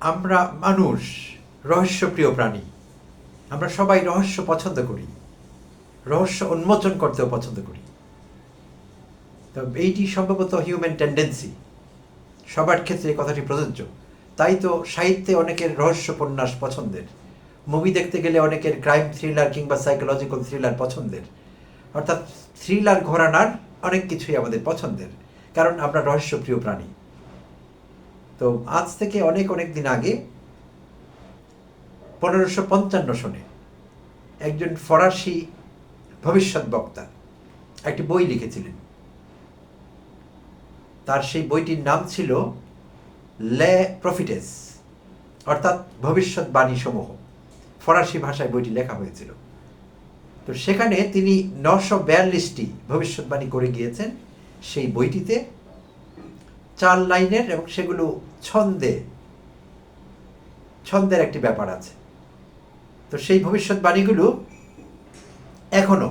আমরা মানুষ, রহস্যপ্রিয় প্রাণী। আমরা সবাই রহস্য পছন্দ করি। রহস্য উন্মোচন করতেও পছন্দ করি। তো এইটি সম্ভবত হিউম্যান টেন্ডেন্সি সবার ক্ষেত্রে এই কথাটি প্রযোজ্য। তাই তো সাহিত্যে অনেকের রহস্যপন্যাস পছন্দের। মুভি দেখতে গেলে অনেকের ক্রাইম থ্রিলার কিংবা সাইকোলজিক্যাল থ্রিলার পছন্দের। অর্থাৎ থ্রিলার ঘোরানার অনেক কিছুই আমাদের পছন্দের। কারণ আমরা রহস্যপ্রিয় প্রাণী। তো আজ থেকে অনেক অনেক দিন আগে পনেরোশো পঞ্চান্ন সনে একজন ফরাসি ভবিষ্যৎ বক্তা একটি বই লিখেছিলেন। তার সেই বইটির নাম ছিল লে প্রফিটেস, অর্থাৎ ভবিষ্যৎবাণী সমূহ ফরাসি ভাষায় বইটি লেখা হয়েছিল। তো সেখানে তিনি নশো বিয়াল্লিশটি ভবিষ্যৎবাণী করে গিয়েছেন। সেই বইটিতে চার লাইনের এবং সেগুলো ছন্দে, ছন্দের একটি ব্যাপার আছে। তো সেই ভবিষ্যৎবাণীগুলো এখনও,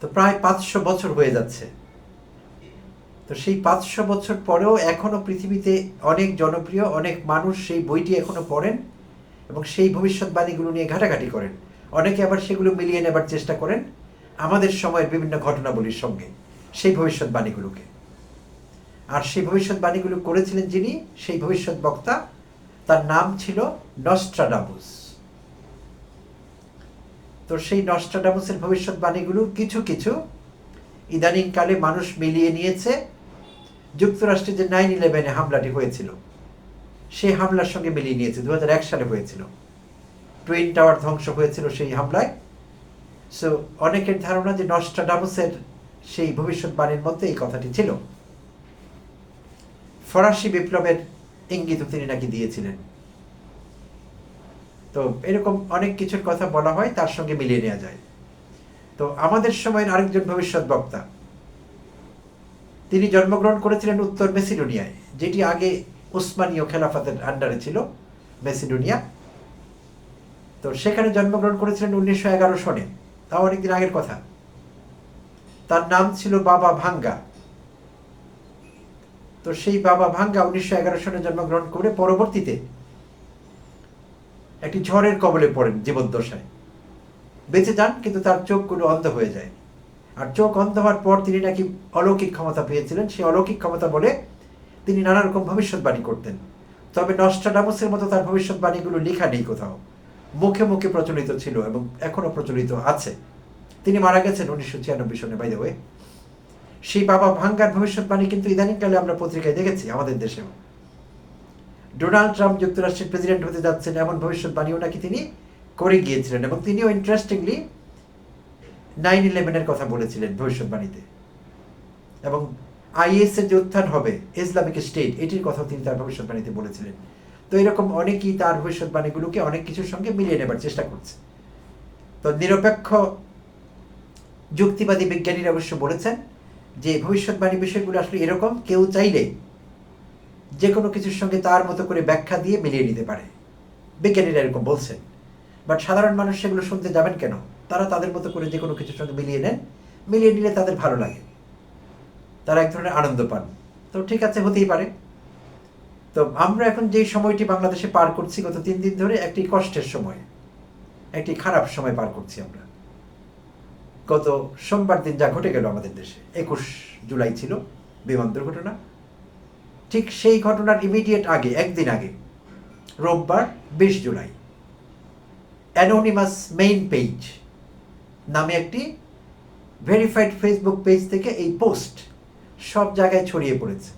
তো প্রায় পাঁচশো বছর হয়ে যাচ্ছে। তো সেই পাঁচশো বছর পরেও এখনও পৃথিবীতে অনেক জনপ্রিয়, অনেক মানুষ সেই বইটি এখনও পড়েন এবং সেই ভবিষ্যৎবাণীগুলো নিয়ে ঘাটাঘাটি করেন। অনেকে আবার সেগুলো মিলিয়ে নেবার চেষ্টা করেন। আমাদের সময়ের বিভিন্ন ঘটনাবলীর সঙ্গে সেই ভবিষ্যৎবাণীগুলোকে আর সেই ভবিষ্যৎবাণীগুলো করেছিলেন যিনি, সেই ভবিষ্যৎ বক্তা, তার নাম ছিল নস্ট্রাডামুস। তো সেই নস্ট্রাডামুসের ভবিষ্যৎবাণীগুলো কিছু কিছু ইদানিংকালে মানুষ মিলিয়ে নিয়েছে। যুক্তরাষ্ট্রে যে নাইন ইলেভেনে হামলাটি হয়েছিল সেই হামলার সঙ্গে মিলিয়ে নিয়েছে দু হাজার এক সালে হয়েছিল। টুইন টাওয়ার ধ্বংস হয়েছিল সেই হামলায়। সো অনেকের ধারণা যে নস্ট্রাডামুসের সেই ভবিষ্যৎবাণীর মধ্যে এই কথাটি ছিল। ফরাসি বিপ্লবের ইঙ্গিত তিনি নাকি দিয়েছিলেন। তো এরকম অনেক কিছুর কথা বলা হয়, তার সঙ্গে মিলিয়ে নেওয়া যায়। তো আমাদের সময়ের আরেকজন ভবিষ্যৎ বক্তা, তিনি জন্মগ্রহণ করেছিলেন উত্তর মেসিডোনিয়ায়, যেটি আগে উসমানীয় খেলাফাতের আন্ডারে ছিল, মেসিডোনিয়া। তো সেখানে জন্মগ্রহণ করেছিলেন উনিশশো এগারো সনে, তাও অনেকদিন আগের কথা। তার নাম ছিল বাবা ভাঙ্গা। তো সেই বাবা ভাঙ্গা উনিশশো এগারো সনে জন্মগ্রহণ করে পরবর্তীতে একটি ঝড়ের কবলে পড়েন জীবদ্দশায়। বেঁচে যান, কিন্তু তার চোখগুলো অন্ধ হয়ে যায়। আর চোখ অন্ধ হওয়ার পর তিনি নাকি অলৌকিক ক্ষমতা পেয়েছিলেন। সেই অলৌকিক ক্ষমতা বলে তিনি নানা রকম ভবিষ্যৎবাণী করতেন। তবে নস্ট্রাডামসের মতো তার ভবিষ্যৎবাণীগুলো লেখা নেই কোথাও। মুখে মুখে প্রচলিত ছিল এবং এখনও প্রচলিত আছে। তিনি মারা গেছেন উনিশশো ছিয়ানব্বই সনে বাইদে হয়ে সেই বাবা ভাঙ্গার ভবিষ্যৎবাণী কিন্তু ইদানিংকালে আমরা পত্রিকায় দেখেছি আমাদের দেশেও। ডোনাল্ড ট্রাম্প যুক্তরাষ্ট্রের প্রেসিডেন্ট হতে যাচ্ছেন, এমন ভবিষ্যৎবাণীও নাকি তিনি করে গিয়েছিলেন এবং তিনিও ইন্টারেস্টিংলি নাইন ইলেভেনের কথা বলেছিলেন ভবিষ্যৎবাণীতে। এবং আইএস এর যে উত্থান হবে, ইসলামিক স্টেট, এটির কথা তিনি তার ভবিষ্যৎবাণীতে বলেছিলেন। তো এরকম অনেকেই তার ভবিষ্যৎবাণীগুলোকে অনেক কিছুর সঙ্গে মিলিয়ে নেবার চেষ্টা করছে। তো নিরপেক্ষ যুক্তিবাদী বিজ্ঞানীরা অবশ্য বলেছেন যে ভবিষ্যৎবাণী বিষয়গুলো আসলে এরকম, কেউ চাইলে যে কোনো কিছুর সঙ্গে তার মতো করে ব্যাখ্যা দিয়ে মিলিয়ে নিতে পারে। বিজ্ঞানীরা এরকম বলছেন। বাট সাধারণ মানুষ সেগুলো শুনতে যাবেন কেন? তারা তাদের মতো করে যে কোনো কিছুর সঙ্গে মিলিয়ে নেন। মিলিয়ে নিলে তাদের ভালো লাগে। তারা এক ধরনের আনন্দ পান। তো ঠিক আছে, হতেই পারে। তো আমরা এখন যেই সময়টি বাংলাদেশে পার করছি, গত তিন দিন ধরে একটি কষ্টের সময়, একটি খারাপ সময় পার করছি আমরা। গত সোমবার দিন যা ঘটে গেল আমাদের দেশে, একুশ জুলাই ছিল বিমান দুর্ঘটনা ঠিক সেই ঘটনার ইমিডিয়েট আগে, একদিন আগে, রোববার বিশ জুলাই অ্যানোনিমাস মেইন পেজ নামে একটি ভেরিফাইড ফেসবুক পেজ থেকে এই পোস্ট সব জায়গায় ছড়িয়ে পড়েছে।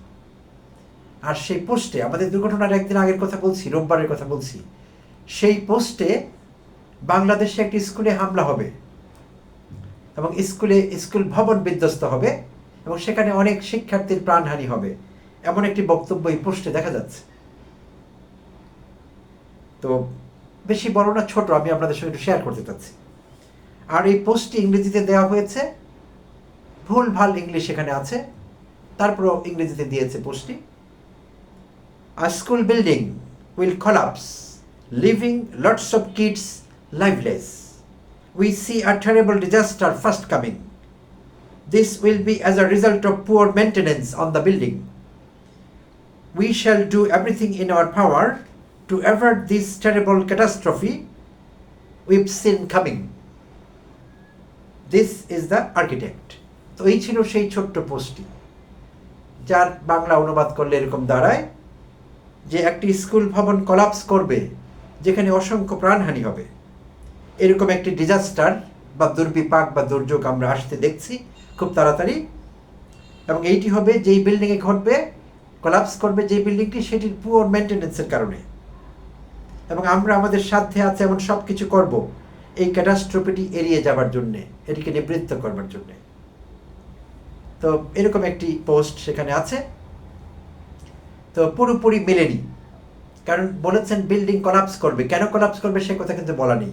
আর সেই পোস্টে আমাদের দুর্ঘটনার একদিন আগের কথা বলছি, রোববারের কথা বলছি, সেই পোস্টে বাংলাদেশে একটি স্কুলে হামলা হবে। এবং স্কুলে, স্কুল ভবন বিধ্বস্ত হবে এবং সেখানে অনেক শিক্ষার্থীর প্রাণহানি হবে। এমন একটি বক্তব্য এই পোস্টে দেখা যাচ্ছে। তো বেশি বড় না, ছোট, আমি আপনাদের সঙ্গে একটু শেয়ার করতে চাচ্ছি। আর এই পোস্টটি ইংরেজিতে দেওয়া হয়েছে। ভুল, ভালো ইংলিশ এখানে আছে। তারপরও ইংরেজিতে দিয়েছে পোস্টটি। A school building will collapse leaving lots of kids lifeless. We see a terrible disaster fast coming. This will be as a result of poor maintenance on the building. we shall do everything in our power to avert this terrible catastrophe we've seen coming. This is the architect. তো এই ছিল সেই ছোট্ট পোস্টটি যার বাংলা অনুবাদ করলে এরকম দাঁড়ায় যে একটি স্কুল ভবন কলাপস করবে যেখানে অসংখ্য প্রাণহানি হবে এরকম একটি ডিজাস্টার বা দুর্বিপাক বা দুর্যোগ আমরা আসতে দেখছি খুব তাড়াতাড়ি। এবং এইটি হবে যেই বিল্ডিংয়ে ঘটবে কলাপস করবে যে বিল্ডিংটি সেটির পুয়ার মেনটেন্যান্সের কারণে। এবং আমরা আমাদের সাধ্যে আছে এমন সব কিছু করব এই ক্যাটাস্ট্রফিটি এড়িয়ে যাবার জন্যে, এটিকে নিবৃত্ত করবার জন্যে। তো এরকম একটি পোস্ট সেখানে আছে। তো পুরোপুরি মেলেনি। কারণ বলেছেন বিল্ডিং কলাপস করবে। কেন কলাপস করবে সে কথা কিন্তু বলা নেই।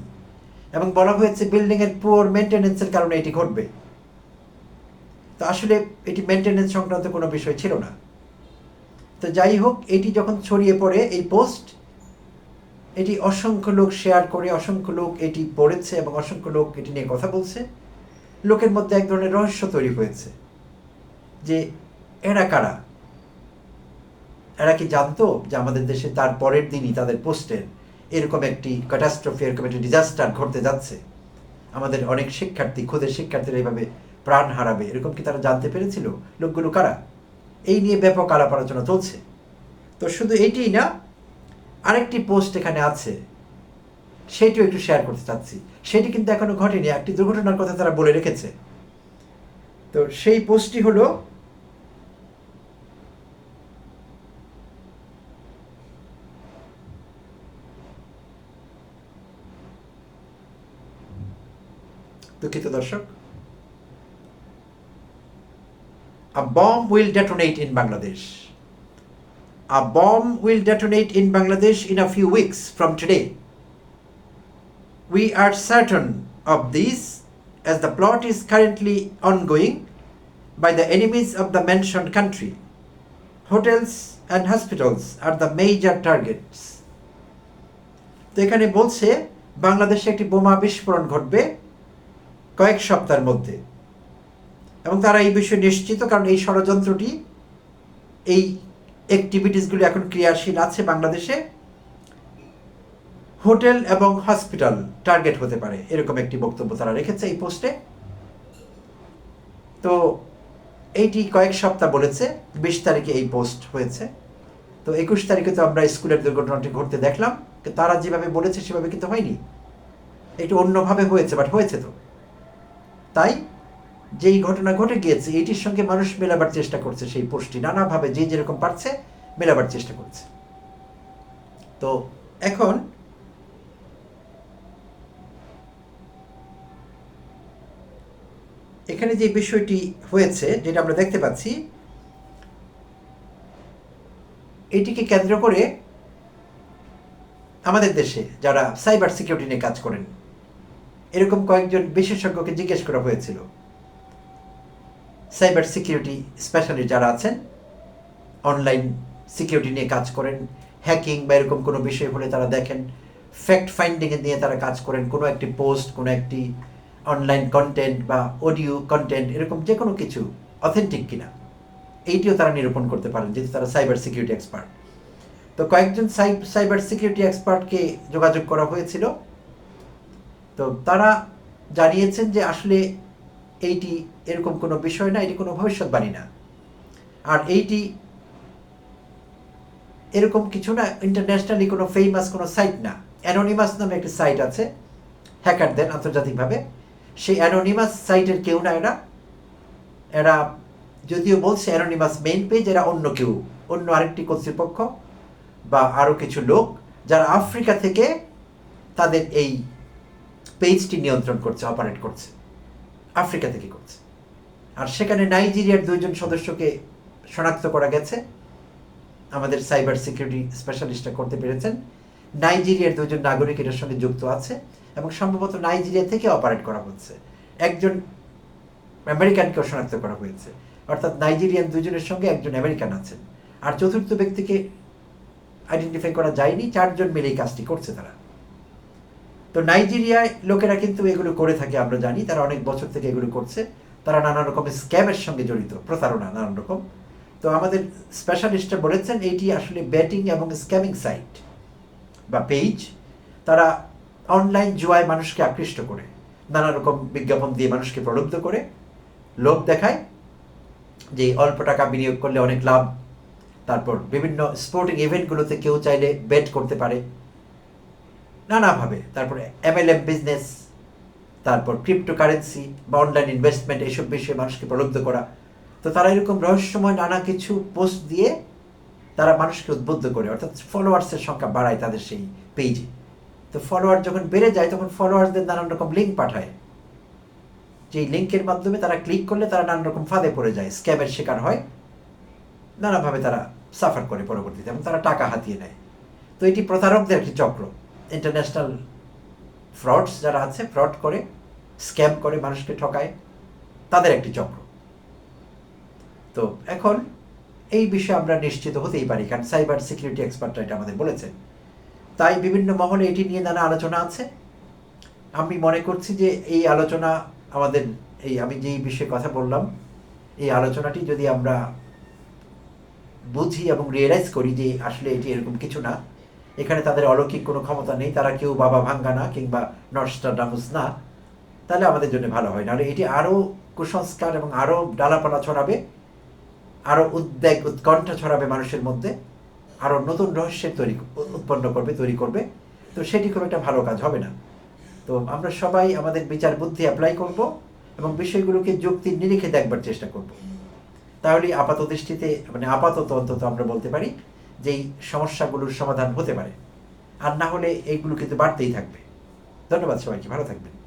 এবং বলা হয়েছে বিল্ডিংয়ের পুয়ার মেনটেন্যান্সের কারণে এটি ঘটবে। তো আসলে এটি মেনটেন্যান্স সংক্রান্ত কোনো বিষয় ছিল না। তো যাই হোক, এটি যখন ছড়িয়ে পড়ে এই পোস্ট এটি অসংখ্য লোক শেয়ার করে, অসংখ্য লোক এটি পড়েছে এবং অসংখ্য লোক এটি নিয়ে কথা বলছে। লোকের মধ্যে এক ধরনের রহস্য তৈরি হয়েছে যে এরা কারা? এরা কি জানতো যে আমাদের দেশে তার পরের দিনই তাদের পোস্টের এরকম একটি ক্যাটাস্ট্রফি এরকম একটি ডিজাস্টার ঘটতে যাচ্ছে। আমাদের অনেক শিক্ষার্থী খুদের শিক্ষার্থীরা এইভাবে প্রাণ হারাবে। এরকম কি তারা জানতে পেরেছিল? লোকগুলো কারা? এই নিয়ে ব্যাপক আলাপ আলোচনা চলছে। তো শুধু এইটিই না, আরেকটি পোস্ট এখানে আছে। সেটিও একটু শেয়ার করতে চাচ্ছি। সেটি কিন্তু এখনও ঘটেনি, একটি দুর্ঘটনার কথা তারা বলে রেখেছে। তো সেই পোস্টটি হলো দুঃখিত দর্শক A bomb will detonate in Bangladesh. A bomb will detonate in Bangladesh in a few weeks from today. We are certain of this as the plot is currently ongoing by the enemies of the mentioned country. Hotels and hospitals are the major targets. তো এখানে বলছে বাংলাদেশে একটি বোমা বিস্ফোরণ ঘটবে কয়েক সপ্তাহের মধ্যে। এবং তারা এই বিষয়ে নিশ্চিত, কারণ এই ষড়যন্ত্রটি, এই অ্যাক্টিভিটিসগুলো এখন ক্রিয়াশীল আছে বাংলাদেশে। হোটেল এবং হসপিটাল টার্গেট হতে পারে, এরকম একটি বক্তব্য তারা রেখেছে এই পোস্টে তো এইটি কয়েক সপ্তাহ বলেছে, বিশ তারিখে এই পোস্ট হয়েছে। তো একুশ তারিখে তো আমরা স্কুলের দুর্ঘটনাটি ঘটতে দেখলাম তারা যেভাবে বলেছে সেভাবে কিন্তু হয়নি। একটু অন্যভাবে হয়েছে বাট হয়েছে তো। তাই যেই ঘটনা ঘটে গিয়েছে, এটির সঙ্গে মানুষ মেলাবার চেষ্টা করছে সেই পোস্টটি। নানাভাবে যে যেরকম পারছে, মেলাবার চেষ্টা করছে। তো এখন এখানে যে বিষয়টি হয়েছে, যেটা আমরা দেখতে পাচ্ছি, এটিকে কেন্দ্র করে আমাদের দেশে যারা সাইবার সিকিউরিটি নিয়ে কাজ করেন এরকম কয়েকজন বিশেষজ্ঞকে জিজ্ঞেস করা হয়েছিল। সাইবার সিকিউরিটি স্পেশালিস্ট যারা আছেন, অনলাইন সিকিউরিটি নিয়ে কাজ করেন, হ্যাকিং বা এরকম কোনো বিষয় হলে তারা দেখেন ফ্যাক্ট ফাইন্ডিং নিয়ে তারা কাজ করেন, কোনো একটি পোস্ট কোনো একটি অনলাইন কন্টেন্ট বা অডিও কন্টেন্ট এরকম যে কোনো কিছু অথেন্টিক কিনা, এইটিও তারা নিরূপণ করতে পারেন, যেহেতু তারা সাইবার সিকিউরিটি এক্সপার্ট। তো কয়েকজন সাইবার সিকিউরিটি এক্সপার্টকে যোগাযোগ করা হয়েছিল। তো তারা জানিয়েছেন যে আসলে এইটি এরকম কোনো বিষয় না, এটি কোনো ভবিষ্যৎবাণী না। আর এইটি এরকম কিছু না ইন্টারন্যাশনালি কোনো ফেমাস কোনো সাইট না। অ্যানোনিমাস নামে একটি সাইট আছে হ্যাকারদের আন্তর্জাতিকভাবে। সেই অ্যানোনিমাস সাইটের কেউ না এরা। এরা যদিও বলছে অ্যানোনিমাস মেইন পেজ এরা অন্য কেউ, অন্য আরেকটি কর্তৃপক্ষ বা আরও কিছু লোক যারা আফ্রিকা থেকে তাদের এই পেজটি নিয়ন্ত্রণ করছে অপারেট করছে, আফ্রিকা থেকে করছে। আর সেখানে নাইজেরিয়ার দুইজন সদস্যকে শনাক্ত করা গেছে। আমাদের সাইবার সিকিউরিটি স্পেশালিস্টরা করতে পেরেছেন। নাইজেরিয়ার দুজন নাগরিক এটার সঙ্গে যুক্ত আছে এবং সম্ভবত নাইজেরিয়া থেকে অপারেট করা হচ্ছে। একজন আমেরিকানকেও শনাক্ত করা হয়েছে। অর্থাৎ নাইজেরিয়ান দুজনের সঙ্গে একজন আমেরিকান আছেন। আর চতুর্থ ব্যক্তিকে আইডেন্টিফাই করা যায়নি, চারজন মিলে এই কাজটি করছে তারা। তো নাইজেরিয়ায় লোকেরা কিন্তু এগুলো করে থাকে, আমরা জানি। তারা অনেক বছর থেকে এগুলো করছে। তারা নানা রকমের স্ক্যামের সঙ্গে জড়িত, প্রতারণা, নানান রকম। তো আমাদের স্পেশালিস্টরা বলেছেন, এটি আসলে ব্যাটিং এবং স্ক্যামিং সাইট বা পেজ তারা অনলাইন জুয়ায় মানুষকে আকৃষ্ট করে নানা রকম বিজ্ঞাপন দিয়ে মানুষকে প্রলুব্ধ করে, লোভ দেখায়। যে অল্প টাকা বিনিয়োগ করলে অনেক লাভ। তারপর বিভিন্ন স্পোর্টিং ইভেন্টগুলোতে কেউ চাইলে বেট করতে পারে। নানাভাবে, তারপরে এমএলএম বিজনেস তারপর ক্রিপ্টোকারেন্সি বা অনলাইন ইনভেস্টমেন্ট এইসব বিষয়ে মানুষকে প্রলুব্ধ করা। তো তারা এরকম রহস্যময় নানা কিছু পোস্ট দিয়ে তারা মানুষকে উদ্বুদ্ধ করে, অর্থাৎ ফলোয়ার্সের সংখ্যা বাড়ায় তাদের সেই পেজে তো ফলোয়ার যখন বেড়ে যায়, তখন ফলোয়ার্সদের নানান রকম লিঙ্ক পাঠায়। যেই লিঙ্কের মাধ্যমে তারা ক্লিক করলে তারা নানান রকম ফাঁদে পড়ে যায় স্ক্যামের শিকার হয়। নানাভাবে তারা সাফার করে পরবর্তীতে এবং তারা টাকা হাতিয়ে নেয়। তো এটি প্রতারকদের একটি চক্র। ইন্টারন্যাশনাল ফ্রডস যারা আছে ফ্রড করে স্ক্যাম করে মানুষকে ঠকায়, তাদের একটি চক্র। তো এখন এই বিষয়ে আমরা নিশ্চিত হতেই পারি, কারণ সাইবার সিকিউরিটি এক্সপার্টরা এটা আমাদের বলেছে। তাই বিভিন্ন মহলে এটি নিয়ে নানা আলোচনা আছে। আমি মনে করছি যে এই আলোচনা আমাদের, এই আমি যেই বিষয়ে কথা বললাম, এই আলোচনাটি যদি আমরা বুঝি এবং রিয়েলাইজ করি যে আসলে এটি এরকম কিছু না এখানে তাদের অলৌকিক কোনো ক্ষমতা নেই, তারা কেউ বাবা ভাঙ্গা না কিংবা নস্টাডামুস না, তাহলে আমাদের জন্য ভালো হয়। নাহলে এটি আরও কুসংস্কার এবং আরও ডালাপালা ছড়াবে, আরও উদ্বেগ, উৎকণ্ঠা ছড়াবে মানুষের মধ্যে, আরও নতুন রহস্যের তৈরি, উৎপন্ন করবে, তৈরি করবে। তো সেটি খুব একটা ভালো কাজ হবে না। তো আমরা সবাই আমাদের বিচার বুদ্ধি অ্যাপ্লাই করব এবং বিষয়গুলোকে যুক্তির নিরিখে দেখবার চেষ্টা করব। তাহলে আপাত দৃষ্টিতে মানে আপাতত অন্তত আমরা বলতে পারি যে এই সমস্যাগুলোর সমাধান হতে পারে। আর না হলে এইগুলো কিন্তু বাড়তেই থাকবে। ধন্যবাদ সবাইকে, ভালো থাকবেন।